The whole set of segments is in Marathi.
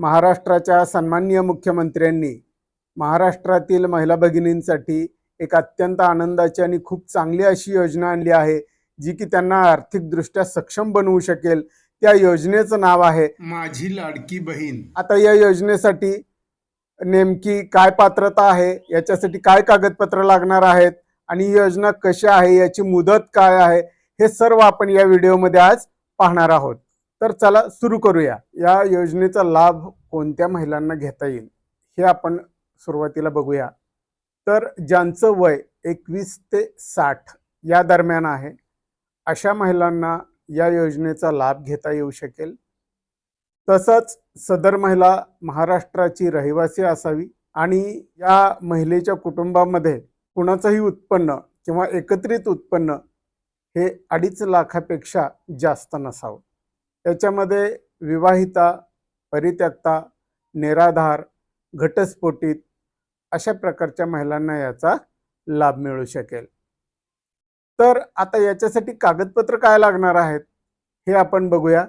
महाराष्ट्राच्या सन्माननीय मुख्यमंत्र्यांनी महाराष्ट्रातील महिला भगिनींसाठी एक अत्यंत आनंदाची आणि खूप चांगली अशी योजना आणली आहे जी की त्यांना आर्थिकदृष्ट्या सक्षम बनवू शकेल. त्या योजनेचं नाव आहे माझी लाडकी बहीण. आता या योजनेसाठी नेमकी काय पात्रता आहे याच्यासाठी काय कागदपत्र लागणार आहेत आणि ही योजना कशी आहे याची मुदत काय आहे हे सर्व आपण या व्हिडिओमध्ये आज पाहणार आहोत. तर चला सुरू करूया. या योजनेचा लाभ कोणत्या महिलांना घेता येईल हे आपण सुरुवातीला बघूया. तर ज्यांचं वय एकवीस ते साठ या दरम्यान आहे अशा महिलांना या योजनेचा लाभ घेता येऊ शकेल. तसंच सदर महिला महाराष्ट्राची रहिवासी असावी आणि या महिलेच्या कुटुंबामध्ये कुणाचंही उत्पन्न किंवा एकत्रित उत्पन्न हे अडीच लाखापेक्षा जास्त नसावं. याच्यामध्ये विवाहिता परित्यक्ता निराधार घटस्फोटित अशा प्रकारच्या महिलांना याचा लाभ मिळू शकेल. तर आता याच्यासाठी कागदपत्र काय लागणार आहेत हे आपण बघूया.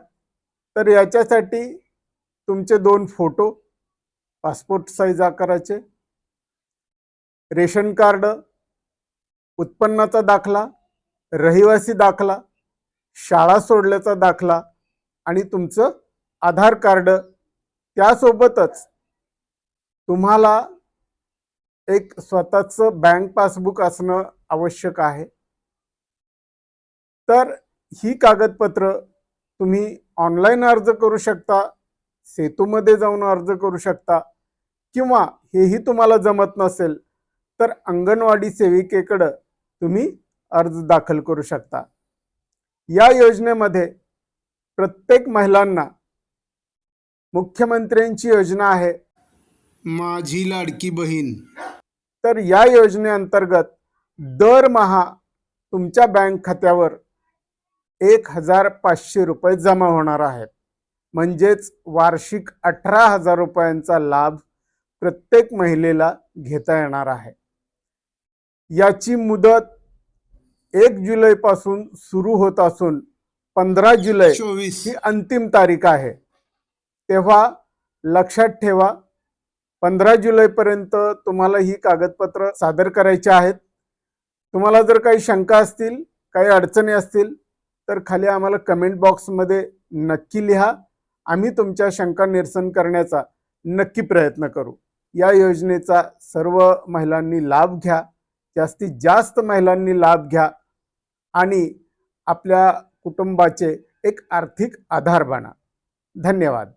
तर याच्यासाठी तुमचे दोन फोटो पासपोर्ट साईज आकाराचे रेशन कार्ड उत्पन्नाचा दाखला रहिवासी दाखला शाळा सोडल्याचा दाखला आणि तुमचं आधार कार्ड. त्यासोबतच तुम्हाला एक स्वतःचं बँक पासबुक असणं आवश्यक आहे. तर ही कागदपत्र तुम्ही ऑनलाईन अर्ज करू शकता सेतूमध्ये जाऊन अर्ज करू शकता किंवा हेही तुम्हाला जमत नसेल तर अंगणवाडी सेविकेकडं तुम्ही अर्ज दाखल करू शकता. या योजनेमध्ये प्रत्येक महिलांना मुख्यमंत्र्यांची योजना आहे. माझी लाडकी बहीण. तर या योजनेअंतर्गत दरमहा तुमच्या बँक खात्यावर एक हजार पाचशे रुपये जमा होणार आहेत. म्हणजेच वार्षिक अठरा हजार रुपयांचा लाभ प्रत्येक महिलेला घेता येणार आहे. याची मुदत एक जुलैपासून सुरू होत असून पंधरा जुलै चोवीस. ही अंतिम तारीख आहे. तेव्हा लक्षात ठेवा पंधरा जुलैपर्यंत तुम्हाला ही कागदपत्र सादर करायची आहेत. तुम्हाला जर काही शंका असतील काही अडचणी असतील तर खाली आम्हाला कमेंट बॉक्समध्ये नक्की लिहा. आम्ही तुमच्या शंका निरसन करण्याचा नक्की प्रयत्न करू. या योजनेचा सर्व महिलांनी लाभ घ्या. जास्तीत जास्त महिलांनी लाभ घ्या. आणि आपल्या कुटुंबाचे एक आर्थिक आधार बना. धन्यवाद.